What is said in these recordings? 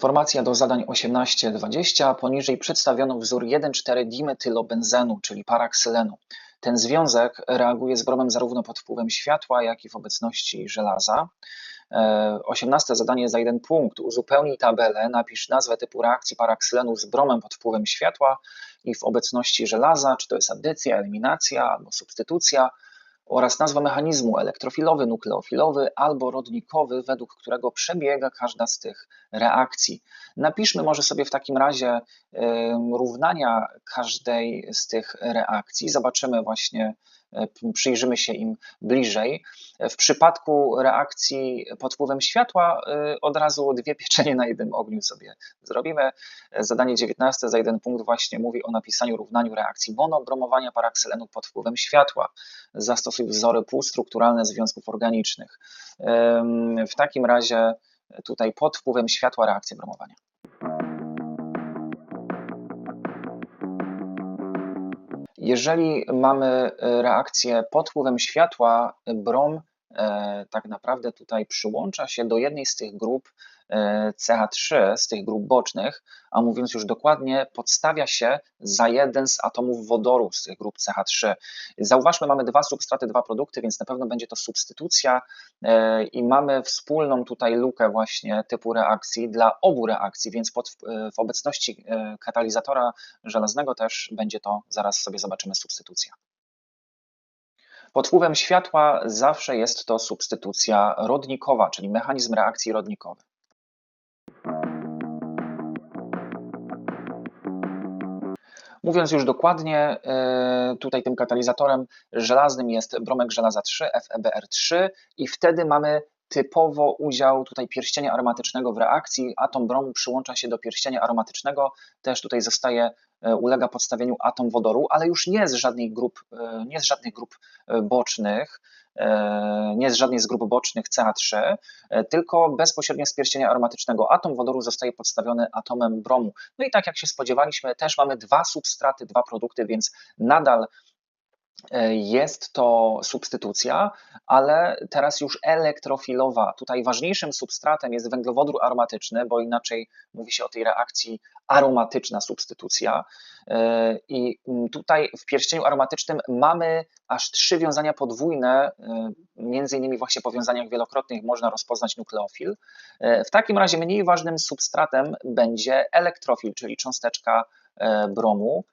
Informacja do zadań 18-20. Poniżej przedstawiono wzór 1,4 dimetylobenzenu, czyli paraksylenu. Ten związek reaguje z bromem zarówno pod wpływem światła, jak i w obecności żelaza. 18 zadanie za jeden punkt. Uzupełnij tabelę, napisz nazwę typu reakcji paraksylenu z bromem pod wpływem światła i w obecności żelaza, czy to jest addycja, eliminacja albo substytucja oraz nazwa mechanizmu elektrofilowy, nukleofilowy albo rodnikowy, według którego przebiega każda z tych reakcji. Napiszmy może sobie w takim razie równania każdej z tych reakcji. Zobaczymy właśnie przyjrzymy się im bliżej. W przypadku reakcji pod wpływem światła e, od razu dwie pieczenie na jednym ogniu sobie zrobimy. Zadanie 19 za jeden punkt właśnie mówi o napisaniu równaniu reakcji monobromowania paraksylenu pod wpływem światła. Zastosuj wzory półstrukturalne związków organicznych. W takim razie tutaj pod wpływem światła reakcja bromowania. Jeżeli mamy e, reakcję pod wpływem światła, brom tak naprawdę tutaj przyłącza się do jednej z tych grup E, CH3 z tych grup bocznych, a mówiąc już dokładnie, podstawia się za jeden z atomów wodoru z tych grup CH3. Zauważmy, mamy dwa substraty, dwa produkty, więc na pewno będzie to substytucja e, i mamy wspólną tutaj lukę właśnie typu reakcji dla obu reakcji, więc pod, w obecności e, katalizatora żelaznego też będzie to, zaraz sobie zobaczymy, substytucja. Pod wpływem światła zawsze jest to substytucja rodnikowa, czyli mechanizm reakcji rodnikowy. Mówiąc już dokładnie, e, tutaj tym katalizatorem żelaznym jest bromek żelaza 3, FeBr3 i wtedy mamy typowo udział tutaj pierścienia aromatycznego w reakcji. Atom bromu przyłącza się do pierścienia aromatycznego, też tutaj zostaje, ulega podstawieniu atom wodoru, ale już nie z żadnej grup, e, nie z żadnych grup bocznych, E, nie z żadnej z grup bocznych CH3, e, tylko bezpośrednio z pierścienia aromatycznego. Atom wodoru zostaje podstawiony atomem bromu. No i tak jak się spodziewaliśmy, też mamy dwa substraty, dwa produkty, więc nadal E, jest to substytucja, ale teraz już elektrofilowa. Tutaj ważniejszym substratem jest węglowodór aromatyczny, bo inaczej mówi się o tej reakcji aromatyczna substytucja. E, I tutaj w pierścieniu aromatycznym mamy aż trzy wiązania podwójne, e, między innymi właśnie po wiązaniach wielokrotnych można rozpoznać nukleofil. W takim razie mniej ważnym substratem będzie elektrofil, czyli cząsteczka bromu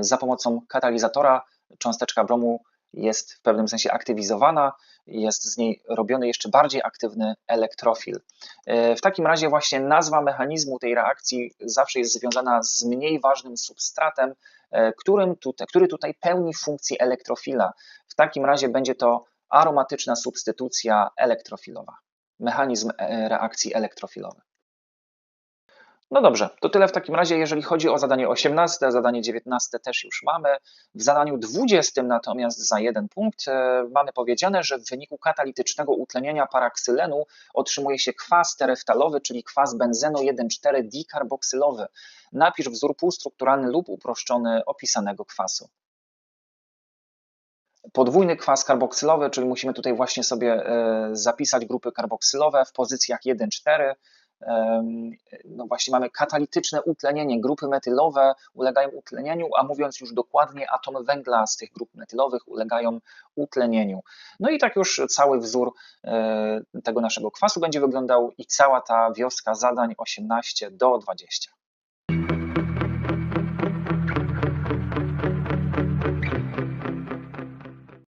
za pomocą katalizatora cząsteczka bromu jest w pewnym sensie aktywizowana, jest z niej robiony jeszcze bardziej aktywny elektrofil. E, w takim razie właśnie nazwa mechanizmu tej reakcji zawsze jest związana z mniej ważnym substratem, e, którym tutaj, który tutaj pełni funkcję elektrofila. W takim razie będzie to aromatyczna substytucja elektrofilowa, mechanizm e, reakcji elektrofilowej. No dobrze, to tyle w takim razie, jeżeli chodzi o zadanie 18, zadanie 19 też już mamy. W zadaniu 20 natomiast za jeden punkt e, mamy powiedziane, że w wyniku katalitycznego utlenienia paraksylenu otrzymuje się kwas tereftalowy, czyli kwas benzenu 1,4-dikarboksylowy. Napisz wzór półstrukturalny lub uproszczony opisanego kwasu podwójny kwas karboksylowy, czyli musimy tutaj właśnie sobie e, zapisać grupy karboksylowe w pozycjach 1-4 no właśnie mamy katalityczne utlenienie. Grupy metylowe ulegają utlenieniu, a mówiąc już dokładnie, atomy węgla z tych grup metylowych ulegają utlenieniu. No i tak już cały wzór e, tego naszego kwasu będzie wyglądał i cała ta wioska zadań 18 do 20.